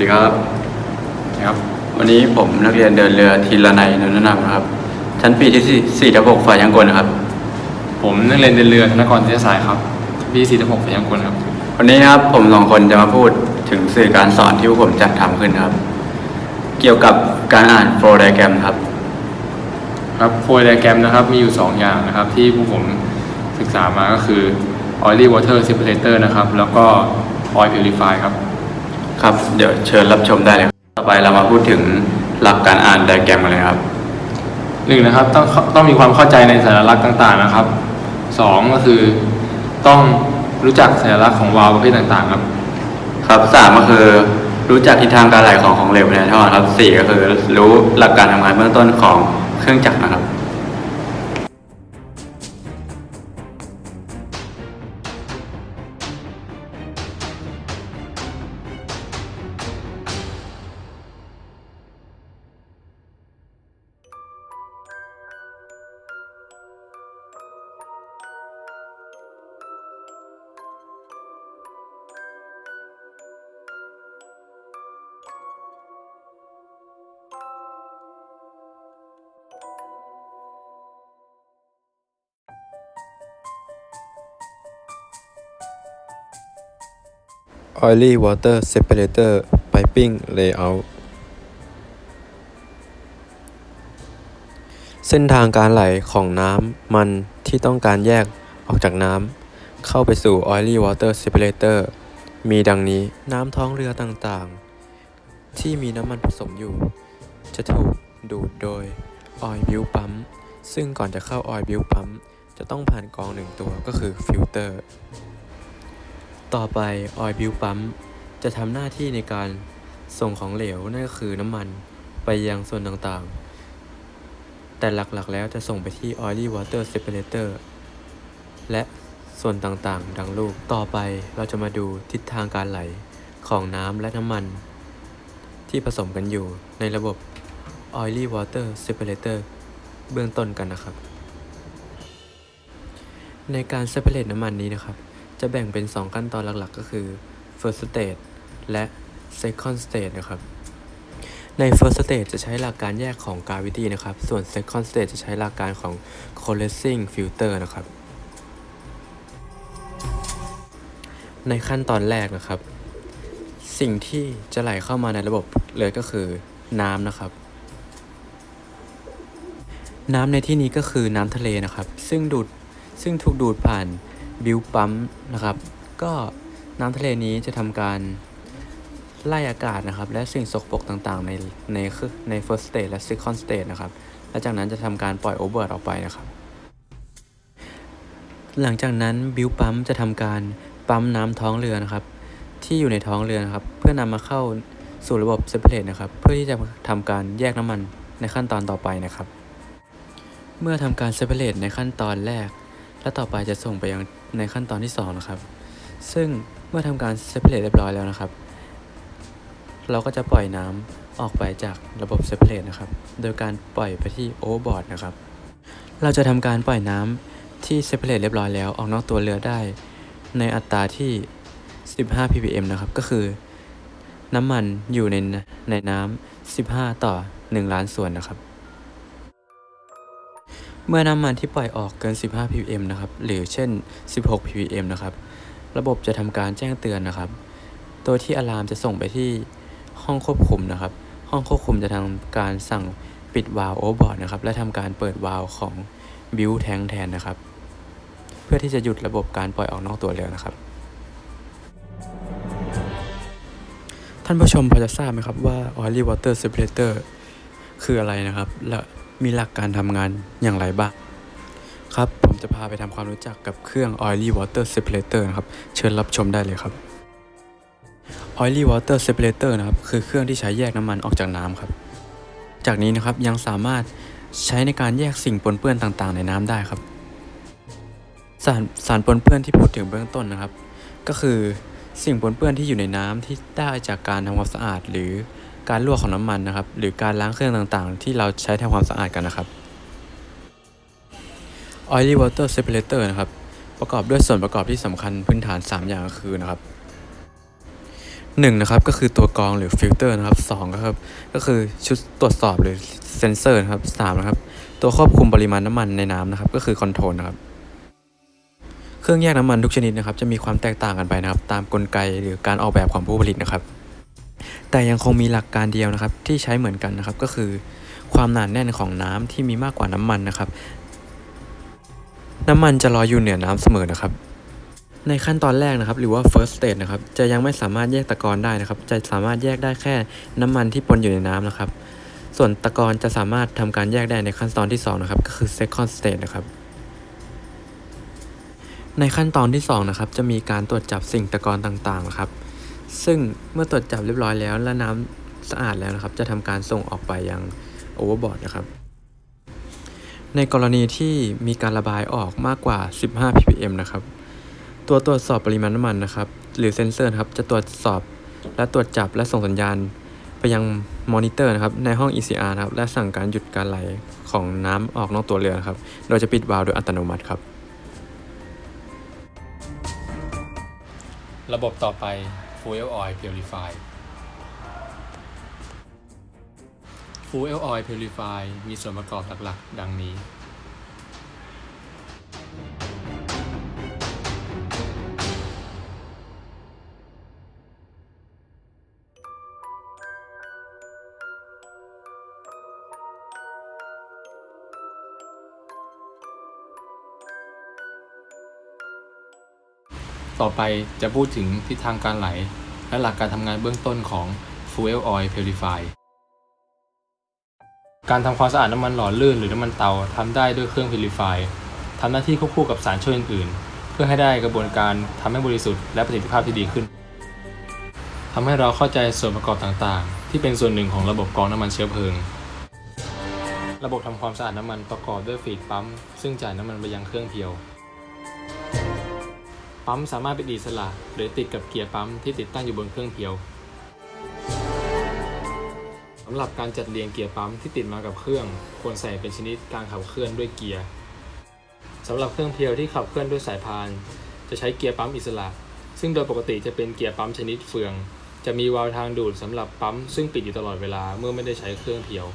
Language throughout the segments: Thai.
ดีครับนะครับ วันนี้ผมนักเรียนเดินเรือทีละในนนทนามนะครับ ชั้นปีที่สี่สี่ทับหกฝ่ายยังกลนะครับ ผมนักเรียนเดินเรือธนกรเทศสายครับพี่สี่หกพยังกุลครับ วันนี้นะครับผมสองคนจะมาพูดถึงสื่อการสอนที่พวกผมจัดทำขึ้นครับ เกี่ยวกับการอ่านโฟล์ไดแกรมครับ ครับโฟล์ไดแกรมนะครับมีอยู่ 2 อย่างนะครับ ที่ผู้ผมศึกษามาก็คือ oily water separator นะครับ แล้วก็ oil purify ครับ ครับ เดี๋ยวเชิญรับชมได้เลยครับต่อไปเรามาพูดถึงหลักการอ่านไดแกรมกันเลยครับหนึ่งนะครับต้องต้องมีความเข้าใจในสัญลักษณ์ต่างๆนะครับสองก็คือต้องรู้จักสัญลักษณ์ของวาล์วประเภทต่างๆครับ ครับสามก็คือรู้จักทิศทางการไหลของของเหลวในท่อนะครับสี่ก็คือรู้หลักการทำงานเบื้องต้นของเครื่องจักรนะครับ Oily Water Separator Piping Layout เส้นทางการไหลของน้ำมันที่ต้องการแยกออกจากน้ำเข้าไปสู่ Oily Water Separator มีดังนี้น้ำท้องเรือต่างๆ ที่มีน้ำมันผสมอยู่ จะถูกดูดโดย Oil Build Pump ซึ่งก่อนจะเข้า Oil Build Pump จะต้องผ่านกรองหนึ่งตัวก็คือฟิลเตอร์ ต่อไป Oil Build Pump จะทำหน้าที่ในการส่งของเหลวนั่นก็คือน้ำมันไปยังส่วนต่างๆ แต่หลักๆแล้วจะส่งไปที่ Oily Water Separator และส่วนต่างๆ ดังรูปต่อไปเราจะมาดูทิศทางการไหลของน้ำและน้ำมัน ที่ผสมกันอยู่ในระบบ Oily Water Separator เบื้องต้นกันนะครับ ในการ separate น้ำมันนี้นะครับ จะแบ่งเป็น 2 ขั้นตอนหลักๆ ก็คือ first stage และ second stage นะครับ ใน first stage จะใช้หลักการแยกของ gravity นะครับ ส่วน second stage จะใช้หลักการของ coalescing filter นะครับ ในขั้นตอนแรกนะครับ สิ่งที่จะไหลเข้ามาในระบบเลยก็คือน้ำนะครับ น้ำในที่นี้ก็คือน้ำทะเลนะครับ ซึ่งดูดซึ่งถูกดูดผ่าน บิวปั๊มนะครับ ก็น้ำทะเลนี้จะทำการไล่อากาศนะครับ และสิ่งสกปรกต่างๆ ในในคือใน first stage และ second stage นะครับ และจากนั้นจะทำการปล่อย over ออกไปนะครับ หลังจากนั้นบิวปั๊มจะทำการปั๊มน้ำท้องเรือนะครับ ที่อยู่ในท้องเรือนะครับ เพื่อนำมาเข้าสู่ระบบ separate นะครับ เพื่อที่จะทำการแยกน้ำมันในขั้นตอนต่อไปนะครับ เมื่อทำการ separate ในขั้นตอนแรก และต่อไปจะส่งไปยังในขั้นตอนที่ 2 นะครับ ซึ่งเมื่อทำการ separate เรียบร้อยแล้วนะครับ เราก็จะปล่อยน้ำออกไปจากระบบ separate นะครับ โดยการปล่อยไปที่ overboard นะครับ เราจะทำการปล่อยน้ำที่ separate เรียบร้อยแล้วออกนอกตัวเรือได้ ในอัตราที่ 15 ppm นะครับ ก็คือ น้ำมันอยู่ในในน้ำ15 ต่อ 1 ล้านส่วนนะครับ เมื่อน้ำมันที่ปล่อยออกเกิน 15 ppm นะครับ หรือเช่น 16 ppm นะครับ ระบบจะทำการแจ้งเตือนนะครับ โดยที่อะลามจะส่งไปที่ห้องควบคุมนะครับ ห้องควบคุมจะทำการสั่งปิดวาล์วโอเวอร์บอร์ดนะครับ และทำการเปิดวาล์วของบิวแทงแทนนะครับ เพื่อที่จะหยุดระบบการปล่อยออกนอกตัวเรือนะครับ ท่านผู้ชมพอจะทราบไหมครับว่า Oily Water Separator คืออะไรนะครับ และ มีหลักการทำงานอย่างไรบ้างครับ ผมจะพาไปทำความรู้จักกับเครื่อง Oily Water Separator นะครับ เชิญรับชมได้เลยครับ Oily Water Separator นะครับ คือเครื่องที่ใช้แยกน้ำมันออกจากน้ำครับ จากนี้นะครับยังสามารถใช้ในการแยกสิ่งปนเปื้อนต่างๆ ในน้ำได้ครับ สารสารปนเปื้อนที่พูดถึงเบื้องต้นนะครับ ก็คือสิ่งปนเปื้อนที่อยู่ในน้ำที่ได้จากการทำความสะอาดหรือ การลวกของน้ำมันนะครับ หรือการล้างเครื่องต่างๆ ที่เราใช้ทำความสะอาดกันนะครับ Oily Water Separator นะครับ ประกอบด้วยส่วนประกอบที่สำคัญพื้นฐาน 3 อย่างก็คือนะครับหนึ่งนะครับก็คือตัวกรองหรือฟิลเตอร์นะครับสองก็ครับก็คือชุดตรวจสอบหรือเซนเซอร์นะครับสามนะครับ ตัวควบคุมปริมาณน้ำมันในน้ำนะครับ ก็คือคอนโทรลนะครับ เครื่องแยกน้ำมันทุกชนิดนะครับ จะมีความแตกต่างกันไปนะครับ ตามกลไกหรือการออกแบบของผู้ผลิตนะครับ แต่ยังคงมีหลักการเดียวนะครับที่ใช้เหมือนกันนะครับ ก็คือความหนาแน่นของน้ำที่มีมากกว่าน้ำมันนะครับ น้ำมันจะลอยอยู่เหนือน้ำเสมอนะครับ ในขั้นตอนแรกนะครับ หรือว่า first stage นะครับ จะยังไม่สามารถแยกตะกอนได้นะครับ จะสามารถแยกได้แค่น้ำมันที่ปนอยู่ในน้ำนะครับ ส่วนตะกอนจะสามารถทำการแยกได้ในขั้นตอนที่สองนะครับก็คือ second stage นะครับในขั้นตอนที่สองนะครับจะมีการตรวจจับสิ่งตะกอนต่างๆนะครับ ซึ่งเมื่อตรวจจับเรียบร้อยแล้ว และน้ำสะอาดแล้วนะครับ จะทำการส่งออกไปยังโอเวอร์บอร์ดนะครับ ในกรณีที่มีการระบายออกมากกว่า 15 ppm นะครับ ตัวตรวจสอบปริมาณน้ำมันนะครับ หรือเซ็นเซอร์ครับจะตรวจสอบและตรวจจับและส่งสัญญาณไปยังมอนิเตอร์นะครับในห้อง ECR นะครับและสั่งการหยุดการไหลของน้ำออกนอกตัวเรือครับ โดยจะปิดวาล์วโดยอัตโนมัติครับ ระบบต่อไป Fuel Oil Purify Fuel Oil Purify มีส่วนประกอบหลักๆ ดังนี้ ต่อไปจะพูดถึงทิศทางการไหล และหลักการทำงานเบื้องต้นของ Fuel Oil Purify การทำความสะอาดน้ำมันหล่อลื่นหรือน้ำมันเตาทำได้ด้วยเครื่อง Purify ทำหน้าที่ควบคู่กับสารช่วยอื่นๆ เพื่อให้ได้กระบวนการทำให้บริสุทธิ์และประสิทธิภาพที่ดีขึ้นทำให้เราเข้าใจส่วนประกอบต่างๆ ที่เป็นส่วนหนึ่งของระบบกรองน้ำมันเชื้อเพลิง ระบบทำความสะอาดน้ำมันประกอบด้วยฟีดปั๊มซึ่งจ่ายน้ำมันไปยังเครื่องเพียว ปั๊มสามารถเป็นอิสระหรือติดกับเกียร์ปั๊มที่ติดตั้งอยู่บนเครื่องเพียวสำหรับการจัดเรียงเกียร์ปั๊มที่ติดมากับเครื่อง ควรใส่เป็นชนิดการขับเคลื่อนด้วยเกียร์สำหรับเครื่องเพียวที่ขับเคลื่อนด้วยสายพาน จะใช้เกียร์ปั๊มอิสระ ซึ่งโดยปกติจะเป็นเกียร์ปั๊มชนิดเฟือง จะมีวาล์วทางดูดสำหรับปั๊มซึ่งปิดอยู่ตลอดเวลาเมื่อไม่ได้ใช้เครื่องเพียว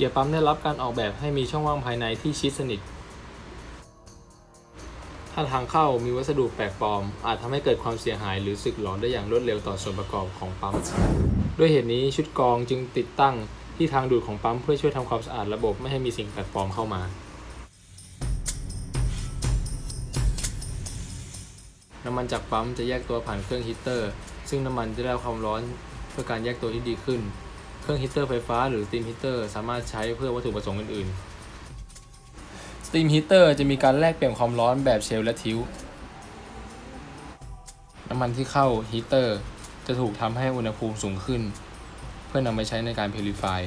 เกียร์ปั๊มได้รับการออกแบบให้มีช่องว่างภายในที่ชิดสนิท ถ้าทางเข้ามีวัสดุแปลกปลอม อาจทำให้เกิดความเสียหายหรือสึกหลอนได้อย่างรวดเร็วต่อส่วนประกอบของปั๊ม ด้วยเหตุนี้ชุดกรองจึงติดตั้งที่ทางดูดของปั๊มเพื่อช่วยทำความสะอาดระบบไม่ให้มีสิ่งแปลกปลอมเข้ามา น้ำมันจากปั๊มจะแยกตัวผ่านเครื่องฮีเตอร์ ซึ่งน้ำมันจะได้รับความร้อนเพื่อการแยกตัวที่ดีขึ้น รื่องฮีเตอร์ไฟฟ้าหรือสตีมฮีเตอร์สามารถใช้เพื่อวัตถุประสงค์อื่นๆสตีมฮีเตอร์จะมีการแลกเปลี่ยนความร้อนแบบเชลและทิวน้ำมันที่เข้าฮีเตอร์จะถูกทำให้อุณหภูมิสูงขึ้น เพื่อนำไปใช้ในการพิลิฟาย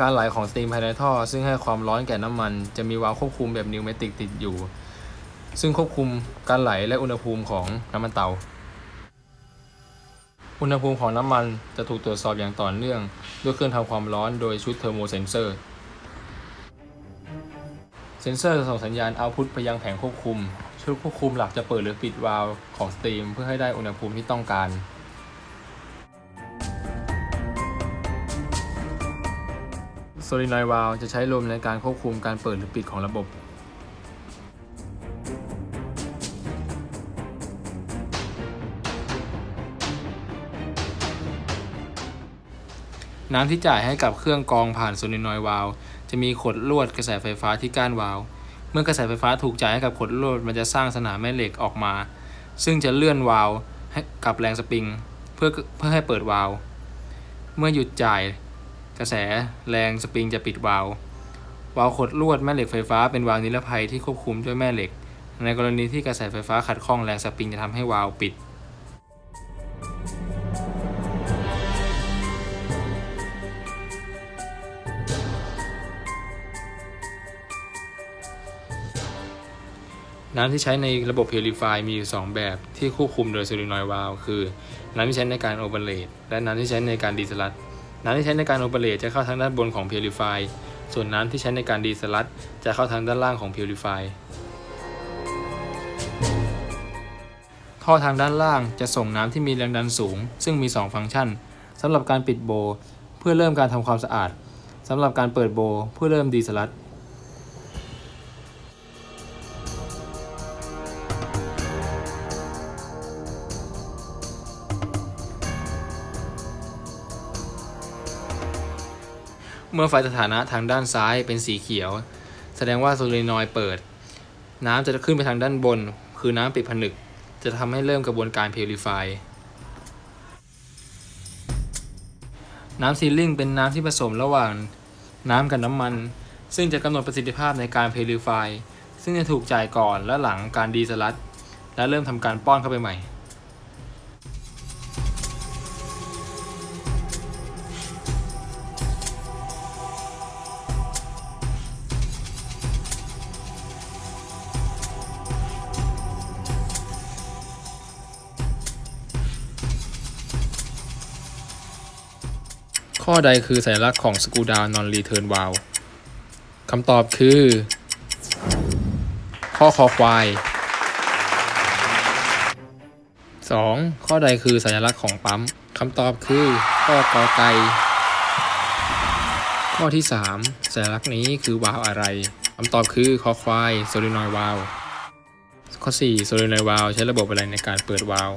การไหลของสตีมภายในท่อ ซึ่งให้ความร้อนแก่น้ำมัน จะมีวาล์วควบคุมแบบนิวเมติกติดอยู่ ซึ่งควบคุมการไหลและอุณหภูมิของน้ำมันเตา อุณหภูมิของน้ำมันจะถูกตรวจสอบอย่างต่อเนื่อง ด้วยเครื่องทำความร้อนโดยชุดเทอร์โมเซนเซอร์ เซนเซอร์จะส่งสัญญาณเอาพุตไปยังแผงควบคุม ชุดควบคุมหลักจะเปิดหรือปิดวาล์วของสตรีมเพื่อให้ได้อุณหภูมิที่ต้องการโซลินอยด์วาล์วจะใช้ลมในการควบคุมการเปิดหรือปิดของระบบ น้ำที่จ่ายให้กับเครื่องกรองผ่านโซลินอยวาลจะมีขดลวดกระแสไฟฟ้าที่ก้านวาลเมื่อกระแสไฟฟ้าถูกจ่ายให้กับขดลวดมันจะสร้างสนามแม่เหล็กออกมา ซึ่งจะเลื่อนวาลให้กับแรงสปริง เพื่อเพื่อให้เปิดวาลเมื่อหยุดจ่ายกระแสแรงสปริงจะปิดวาลวาลขดลวดแม่เหล็กไฟฟ้าเป็นวาลนิรภัยที่ควบคุมด้วยแม่เหล็ก ในกรณีที่กระแสไฟฟ้าขัดข้องแรงสปริงจะทำให้วาลปิด น้ำที่ใช้ในระบบเ Purify มีอยู่ 2 แบบที่ควบคุมโดยโซลินอยวาล์วคือ น้ำที่ใช้ในการโอเปเรตและน้ำที่ใช้ในการดีสลัด น้ำที่ใช้ในการโอเปเรตจะเข้าทางด้านบนของเ Purify ส่วนน้ำที่ใช้ในการดีสลัด จะเข้าทางด้านล่างของเ Purify ท่อทางด้านล่างจะส่งน้ำที่มีแรงดันสูง ซึ่งมี 2 ฟังก์ชันสำหรับการปิดโบ เพื่อเริ่มการทำความสะอาดสำหรับการเปิดโบเพื่อเริ่มดีสลัด เมื่อไฟสถานะทางด้านซ้ายเป็นสีเขียว แสดงว่าโซลีนอยเปิด น้ำจะขึ้นไปทางด้านบน คือน้ำปิดผนึก จะทำให้เริ่มกระบวนการ Purify น้ำซีลิ่งเป็นน้ำที่ผสมระหว่างน้ำกับน้ำมัน ซึ่งจะกำหนดประสิทธิภาพในการ Purify ซึ่งจะถูกจ่ายก่อนและหลังการดีสลัดและเริ่มทำการป้อนเข้าไปใหม่ ข้อใดคือสัญลักษณ์ของสกูดา non return valve คำตอบคือ ข้อคอควาย 2. ข้อใดคือสัญลักษณ์ของปั๊มคำตอบคือ ข้อกอไก่ข้อที่ 3 สัญลักษณ์นี้คือวาล์วอะไรคำตอบคือคอควายโซลินอยวาล์วข้อ 4 โซลินอยวาล์วใช้ระบบอะไรในการเปิดวาล์ว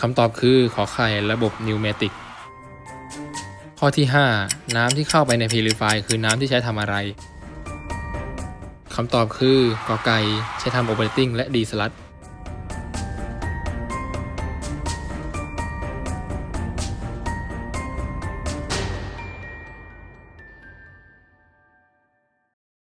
คำตอบคือขอไข่ระบบนิวเมติก ข้อที่ 5 น้ำที่เข้าไปใน Purify คือน้ำที่ใช้ทำอะไรคำตอบคือกอไก่ใช้ทำ Operating และดีสลัด